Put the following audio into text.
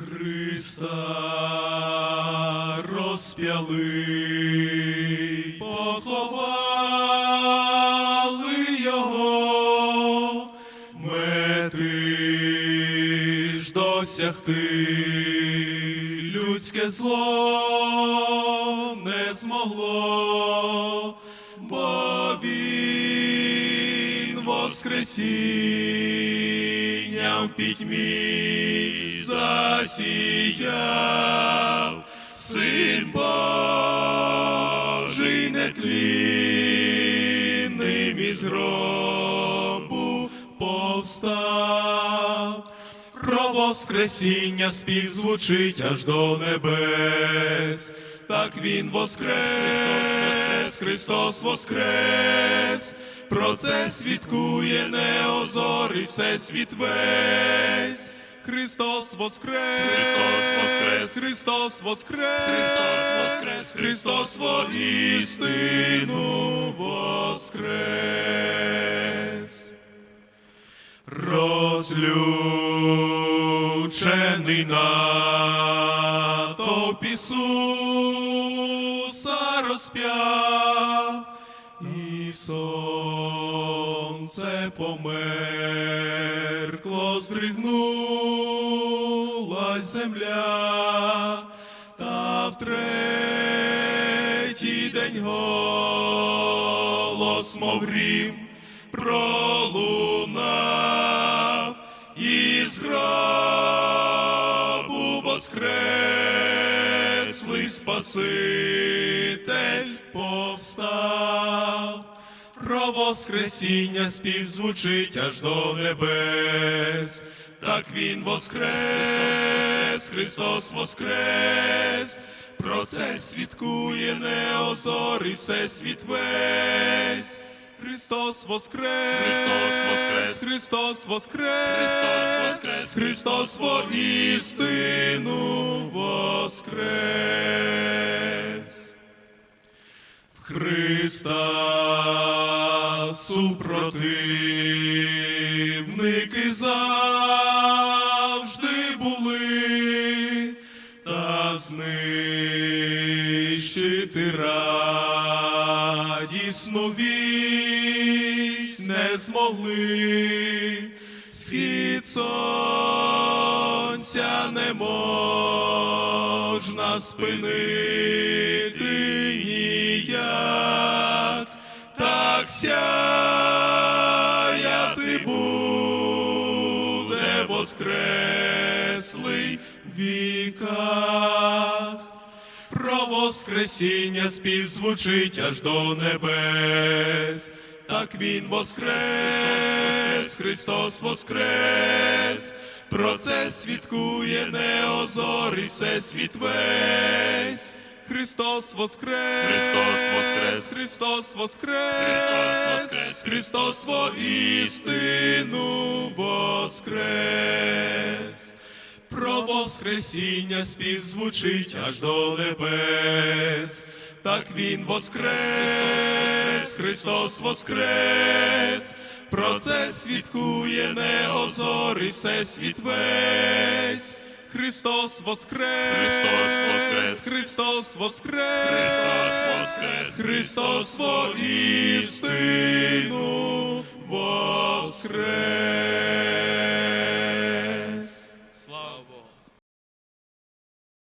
Христа розп'яли, поховали його, мети ж досягти, людське зло не змогло, бо він воскресіння в пітьмі засіяв, син Божий нетлінним із гробу повстав. Про воскресіння спів звучить аж до небес. Так він воскрес, Христос воскрес, Христос воскрес. Про це свідкує неозор і всесвіт весь. Христос воскрес, Христос воскрес, Христос воскрес, Христос воскрес, Христос воістину воскрес! Розлючений натовп Ісуса розп'яв, і сонце померкло, здригнулась земля, та в третій день голос, мов грім, пролунав, із гробу воскреслий Спаситель повстав. Про воскресіння спів звучить аж до небес. Так він воскрес, Христос воскрес. Про це свідкує неозор і всесвіт весь. Христос воскрес, Христос воскрес, Христос воскрес, Христос воскрес, Христос воістину воскрес. В Христа супротивники завжди були, та знищити радісну вість не змогли. Схід сонця не можна спинити ніяк, так сяяти воскреслий в віках. Про воскресіння спів звучить аж до небес. Так він воскрес, Христос воскрес. Про це свідкує неозор і всесвіт весь. Христос воскрес, Христос воскрес, Христос воскрес, Христос воскрес, Христос воістину воскрес. Про воскресіння спів звучить аж до небес. Так він воскрес, Христос воскрес. Про це свідкує неозор і всесвіт весь. Христос воскрес, Христос воскрес, Христос воскрес, Христос воскрес, Христос воістину.